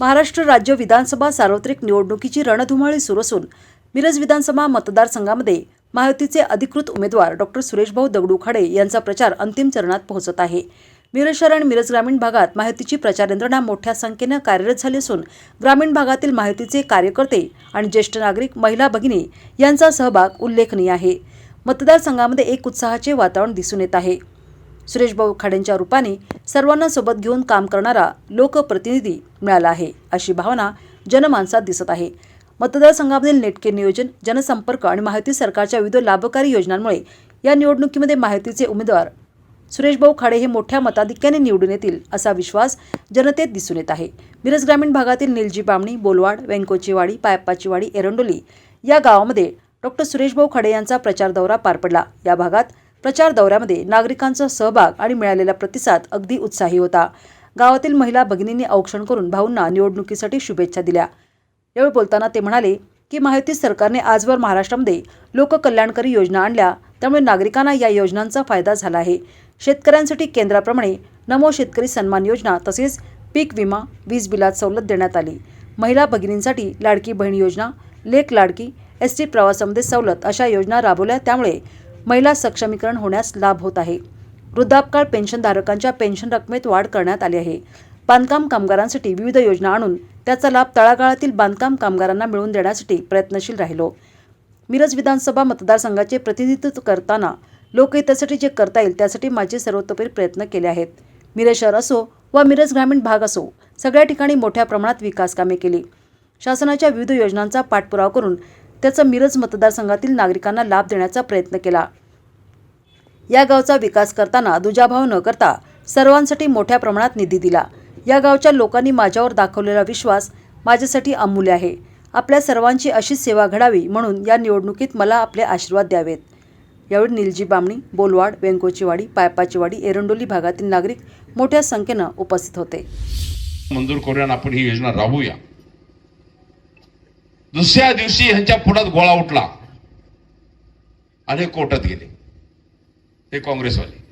महाराष्ट्र राज्य विधानसभा सार्वत्रिक निवडणुकीची रणधुमाळी सुरू असून मिरज विधानसभा मतदारसंघामध्ये महायुतीचे अधिकृत उमेदवार डॉक्टर सुरेशभाऊ दगडू खाडे यांचा प्रचार अंतिम चरणात पोहोचत आहे. मिरज शहर आणि मिरज ग्रामीण भागात महायुतीची प्रचार यंत्रणा मोठ्या संख्येनं कार्यरत झाली असून ग्रामीण भागातील महायुतीचे कार्यकर्ते आणि ज्येष्ठ नागरिक महिला भगिनी यांचा सहभाग उल्लेखनीय आहे. मतदारसंघामध्ये एक उत्साहाचे वातावरण दिसून येत आहे. सुरेशभाऊ खाडेंच्या रूपाने सर्वांना सोबत घेऊन काम करणारा लोकप्रतिनिधी मिळाला आहे अशी भावना जनमानसात दिसत आहे. मतदारसंघामधील नेटके नियोजन जनसंपर्क आणि माहिती सरकारच्या विविध लाभकारी योजनांमुळे या निवडणुकीमध्ये माहितीचे उमेदवार सुरेशभाऊ खाडे हे मोठ्या मताधिक्याने निवडून येतील असा विश्वास जनतेत दिसून येत आहे. मिरज ग्रामीण भागातील निलजी बामणी बोलवाड वेंकोचीवाडी पायप्पाचीवाडी एरंडोली या गावामध्ये डॉक्टर सुरेशभाऊ खाडे यांचा प्रचार दौरा पार पडला. या भागात प्रचार दौऱ्यामध्ये नागरिकांचा सहभाग आणि मिळालेला प्रतिसाद अगदी उत्साही होता. गावातील महिला भगिनींनी औक्षण करून भाऊंना निवडणुकीसाठी शुभेच्छा दिल्या. यावेळी बोलताना ते म्हणाले की माहिती सरकारने आजवर महाराष्ट्रामध्ये लोककल्याणकारी योजना आणल्या. त्यामुळे नागरिकांना या योजनांचा फायदा झाला आहे. शेतकऱ्यांसाठी केंद्राप्रमाणे नमो शेतकरी सन्मान योजना तसेच पीक विमा वीज बिलात सवलत देण्यात आली. महिला भगिनींसाठी लाडकी बहीण योजना लेख लाडकी एस टी प्रवासामध्ये सवलत अशा योजना राबवल्या. त्यामुळे महिला सक्षमीकरण होण्यास लाभ होत आहे. वृद्धापकाळ पेन्शनधारकांच्या पेन्शन रकमेत वाढ करण्यात आली आहे. बांधकाम कामगारांसाठी विविध योजना आणून त्याचा लाभ तळागाळातील बांधकाम कामगारांना मिळवून देण्यासाठी प्रयत्नशील राहिलो. मिरज विधानसभा मतदारसंघाचे प्रतिनिधित्व करताना लोकहितासाठी जे करता येईल त्यासाठी माझे सर्वतोपरी प्रयत्न केले आहेत. मिरज शहर असो वा मिरज ग्रामीण भाग असो सगळ्या ठिकाणी मोठ्या प्रमाणात विकास कामे केली. शासनाच्या विविध योजनांचा पाठपुरावा करून त्याचा मिरज मतदारसंघातील नागरिकांना लाभ देण्याचा प्रयत्न केला. या गावचा विकास करताना दुजाभाव न करता सर्वांसाठी मोठ्या प्रमाणात निधी दिला. या गावच्या लोकांनी माझ्यावर दाखवलेला विश्वास माझ्यासाठी अमूल्य आहे. आपल्या सर्वांची अशीच सेवा घडावी म्हणून या निवडणुकीत मला आपले आशीर्वाद द्यावेत. यावेळी निलजी बामणी बोलवाड वेंकोचीवाडी पायपाचीवाडी एरंडोली भागातील नागरिक मोठ्या संख्येनं उपस्थित होते. मंजूर करूया आपण ही योजना राबवूया. दुसऱ्या दिवशी ह्यांच्या पुढात गोळा उठला. आणि कोर्टात गेले. हे काँग्रेसवाले.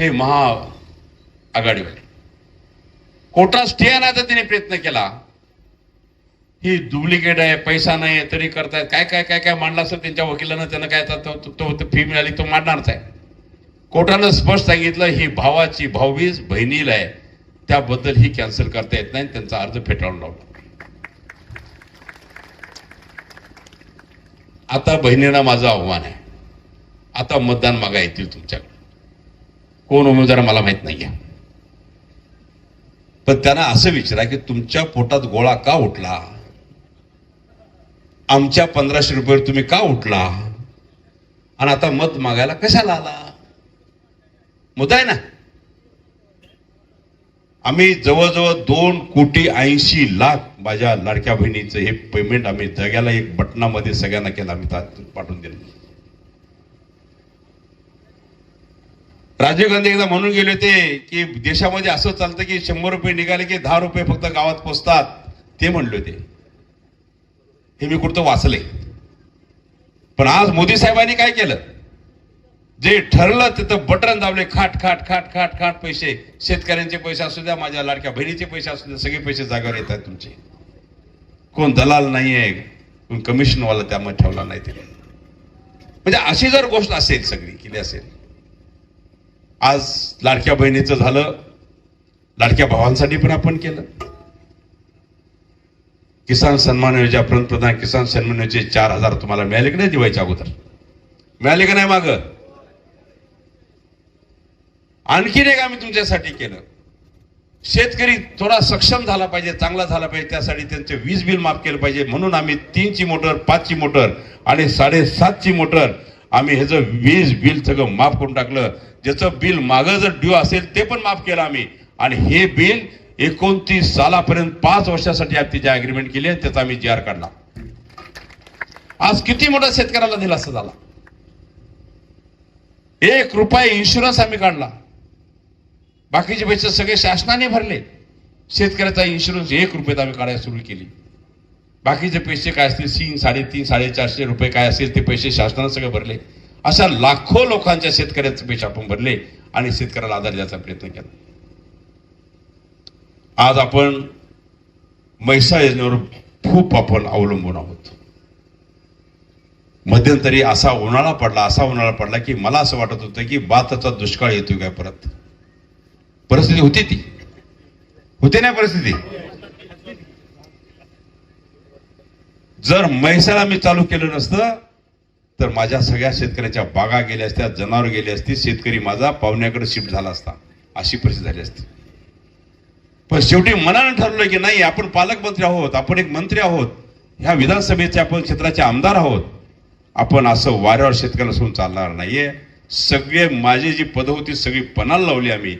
हे महा आघाडीवाले. कोर्टात स्टे आणायचा त्याने प्रयत्न केला. ही डुप्लिकेट आहे पैसा नाही तरी करतायत. काय काय काय काय मांडला असेल त्यांच्या वकिलानं त्यांना काय आता तो- तो- तो फी मिळाली तो मांडणारच आहे. कोर्टानं स्पष्ट सांगितलं ही भावाची भाऊबीज बहिणीला आहे. त्याबद्दल ही कॅन्सल करता येत नाही त्यांचा अर्ज फेटाळून लावला. आता बहिणींना माझं आव्हान आहे. आता मतदान मागा येतील तुमच्याकडे. कोण उमेदवार मला माहीत नाहीये. पण त्यांना असं विचारा की तुमच्या पोटात गोळा का उठला? आमच्या पंधराशे रुपये तुम्ही का उठला? आणि आता मत मागायला कशाला आला? मुद्दा आहे ना? आम्ही जवळजवळ दोन कोटी ऐंशी लाख माझ्या लाडक्या बहिणीचं हे पेमेंट आम्ही जगाला एक बटनामध्ये सगळ्यांना केलं आम्ही पाठवून दिलं. राजीव गांधी एकदा म्हणून गेले होते की देशामध्ये असं चालतं की शंभर रुपये निघाले की दहा रुपये फक्त गावात पोचतात ते म्हणले होते. हे मी कुठं वाचले पण आज मोदी साहेबांनी काय केलं? जे ठरलं तिथं बटन दाबले खाट खाट खाट खाट खाट पैसे. शेतकऱ्यांचे पैसे असू द्या माझ्या लाडक्या बहिणीचे पैसे असू द्या सगळे पैसे जागावर येत आहेत तुमचे. कोण दलाल नाहीये कोण कमिशनवाला त्यामध्ये ठेवला नाही त्याने म्हणजे अशी जर गोष्ट असेल सगळी केली असेल. आज लाडक्या बहिणीचं झालं लाडक्या भावांसाठी पण आपण केलं. किसान सन्मान योजना पंतप्रधान किसान सन्मान योजनेचे चार हजार तुम्हाला मिळाले की नाही दिवाळीच्या अगोदर? मिळाले की नाही माग? आणखीन एक आम्ही तुमच्यासाठी केलं. शेतकरी थोडा सक्षम झाला पाहिजे चांगला झाला पाहिजे त्यासाठी त्यांचे वीज बिल माफ केलं पाहिजे. म्हणून आम्ही तीनची मोटर पाचची मोटर आणि साडेसातची मोटर आम्ही ह्याचं वीज बिल सगळं माफ करून टाकलं ज्याचं बिल मागं जर ड्यू असेल ते पण माफ केलं आम्ही. आणि हे बिल एकोणतीस सालापर्यंत पाच वर्षासाठी आम्ही तिची अग्रीमेंट केली आणि त्याचा आम्ही जी आर काढला. आज किती मोठा शेतकऱ्याला दिलासा झाला? एक रुपये इन्शुरन्स आम्ही काढला. बाकीचे पैसे सगळे शासनाने भरले. शेतकऱ्याचा इन्शुरन्स एक रुपयात आम्ही काढायला सुरू केली. बाकीचे पैसे काय असतील? तीन साडेतीन साडेचारशे रुपये काय असेल ते पैसे शासनानं सगळे भरले. अशा लाखो लोकांच्या शेतकऱ्यांचे पैसे आपण भरले आणि शेतकऱ्याला आधार द्यायचा प्रयत्न केला. आज आपण म्हैसाळ योजनेवर खूप आपण अवलंबून आहोत. मध्यंतरी असा उन्हाळा पडला असा उन्हाळा पडला की मला असं वाटत होतं की बातचा दुष्काळ येतो काय परत? परिस्थिती होती ती. होती ना परिस्थिती? जर म्हैसाळा मी चालू केलं नसतं तर माझ्या सगळ्या शेतकऱ्याच्या बागा गेल्या असत्या जनावर गेली असती शेतकरी माझा पाहुण्याकडे शिफ्ट झाला असता. अशी परिस्थिती झाली असती. पण शेवटी मनानं ठरवलं की नाही आपण पालकमंत्री आहोत आपण एक मंत्री आहोत ह्या विधानसभेचे आपण क्षेत्राचे आमदार आहोत आपण असं वाऱ्यावर शेतकऱ्याला सोडून चालणार नाहीये. सगळे माझी जी पदं होती सगळी पणाला लावली आम्ही.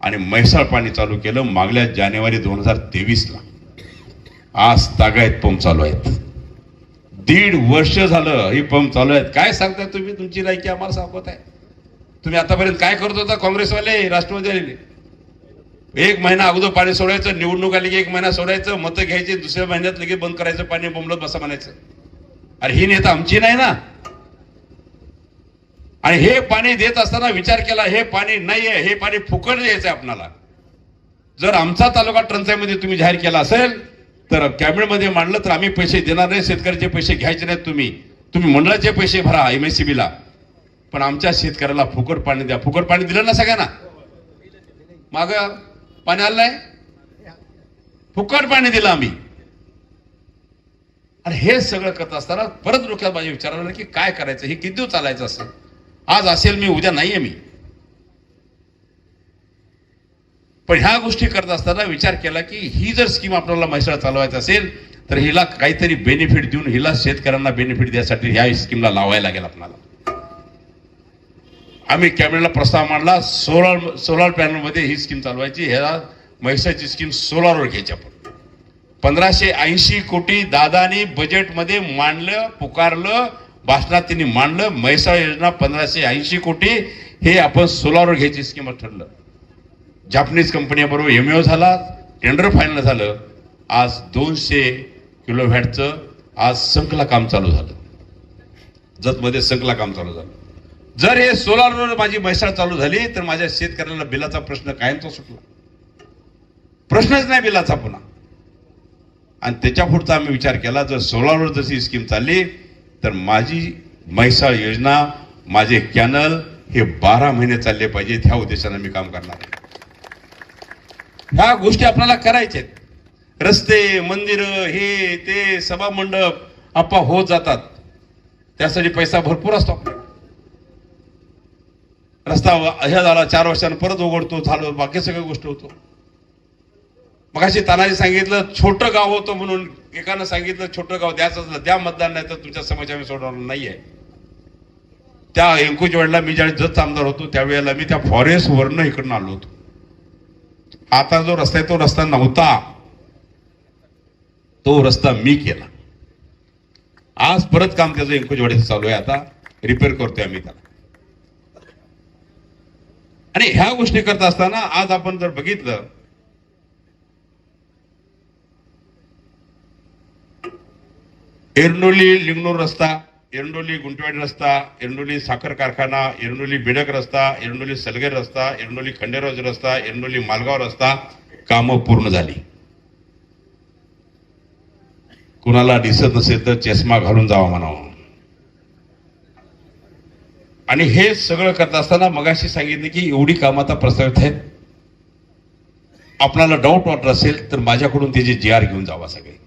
आणि म्हैसाळ पाणी चालू केलं मागल्या जानेवारी दोन हजार तेवीसला. आज तागायत पंप चालू आहेत. दीड वर्ष झालं हे पंप चालू आहेत. काय सांगताय तुम्ही? तुमची लायकी आम्हाला सांगत आहे. तुम्ही आतापर्यंत काय करत होता काँग्रेसवाले राष्ट्रवादीवाले? एक महिना अगोदर पाणी सोडायचं निवडणूक आली की एक महिना सोडायचं मतं घ्यायची दुसऱ्या महिन्यात लगेच बंद करायचं पाणी बोंबलत बसा म्हणायचं. अरे ही नेता आमची नाही ना. आणि हे पाणी देत असताना विचार केला हे पाणी नाहीये हे पाणी फुकट द्यायचं आहे आपणाला. जर आमचा तालुका टंचाईमध्ये तुम्ही जाहीर केला असेल तर कॅबिनेटमध्ये मांडलं तर आम्ही पैसे देणार नाही शेतकऱ्याचे पैसे घ्यायचे नाहीत तुम्ही. तुम्ही मंडळाचे पैसे भरा एम एस बीला. पण आमच्या शेतकऱ्याला फुकट पाणी द्या. फुकट पाणी दिलं ना सगळ्यांना? माग पाणी आलं नाही फुकट पाणी दिलं आम्ही. आणि हे सगळं करत असताना परत डोक्यात माझ्या विचार आला की काय करायचं? हे किती दिवस चालायचं असं? आज असेल मी उद्या नाहीये मी. पण ह्या गोष्टी करत असताना विचार केला की ही जर स्कीम आपल्याला म्हैसाळ चालवायचं असेल तर हिला काहीतरी बेनिफिट देऊन हिला शेतकऱ्यांना बेनिफिट द्यासाठी ह्या स्कीमला लावायला लागेल आपल्याला. आम्ही कॅबिनेटला प्रस्ताव मांडला सोलार सोलार पॅनलमध्ये ही स्कीम चालवायची ह्या म्हैसाची स्कीम सोलारवर घ्यायची आपण. पंधराशे ऐंशी कोटी दादानी बजेटमध्ये मांडलं पुकारलं भाषणात त्यांनी मांडलं म्हैसाळ योजना पंधराशे ऐंशी कोटी हे आपण सोलारवर घ्यायची स्कीम ठरलं. जापनीज कंपन्याबरोबर एमओ झाला टेंडर फायनल झालं आज दोनशे किलो व्हॅटचं आज संकला काम चालू झालं. जतमध्ये संकला काम चालू झालं. जर हे सोलारवर माझी म्हैसाळ चालू झाली तर माझ्या शेतकऱ्याला बिलाचा प्रश्न कायमचा सुटला. प्रश्नच नाही बिलाचा पुन्हा. आणि त्याच्या पुढचा आम्ही विचार केला जर सोलारवर जशी स्कीम चालली तर माझी म्हैसाळ योजना माझे कॅनल हे बारा महिने चालले पाहिजेत ह्या उद्देशाने मी काम करणार आहे. ह्या गोष्टी आपल्याला करायच्या आहेत. रस्ते मंदिर हे ते सभा मंडप आप्पा होत जातात. त्यासाठी पैसा भरपूर असतो रस्ता ह्या झाला चार वर्षानं परत उघडतो झालो बाकी सगळ्या गोष्टी होतो. मग अशी तानाजी सांगितलं छोटं गाव होतं म्हणून एकानं सांगितलं छोटं गाव द्याच असलं द्या मतदान नाही तर तुमच्या समस्या आम्ही सोडवणार नाहीये. त्या वेळेला मी ज्यावेळी जत आमदार होतो त्यावेळेला मी त्या फॉरेस्ट वरनं इकडनं आलो होतो. आता जो रस्ता आहे तो रस्ता नव्हता. तो रस्ता मी केला. आज परत काम त्याचं इंकुजवाडीचं चालू आहे आता. रिपेअर करतोय आम्ही त्याला. आणि ह्या गोष्टी करत असताना आज आपण जर बघितलं एरंडोली लिंगणूर रस्ता एरंडोली गुंटवाडी रस्ता एरंडोली साखर कारखाना एरंडोली बिडक रस्ता एरंडोली सलगेर रस्ता एरंडोली खंडेराज रस्ता एरंडोली मालगाव रस्ता कामं पूर्ण झाली. कुणाला दिसत नसेल तर चष्मा घालून जावा म्हणावं. आणि हे सगळं करत असताना मगाशी सांगितलं की एवढी कामं आता प्रस्तावित आहेत. आपणाला डाऊट वाटत असेल तर माझ्याकडून त्याची जी आर घेऊन जावा सगळे.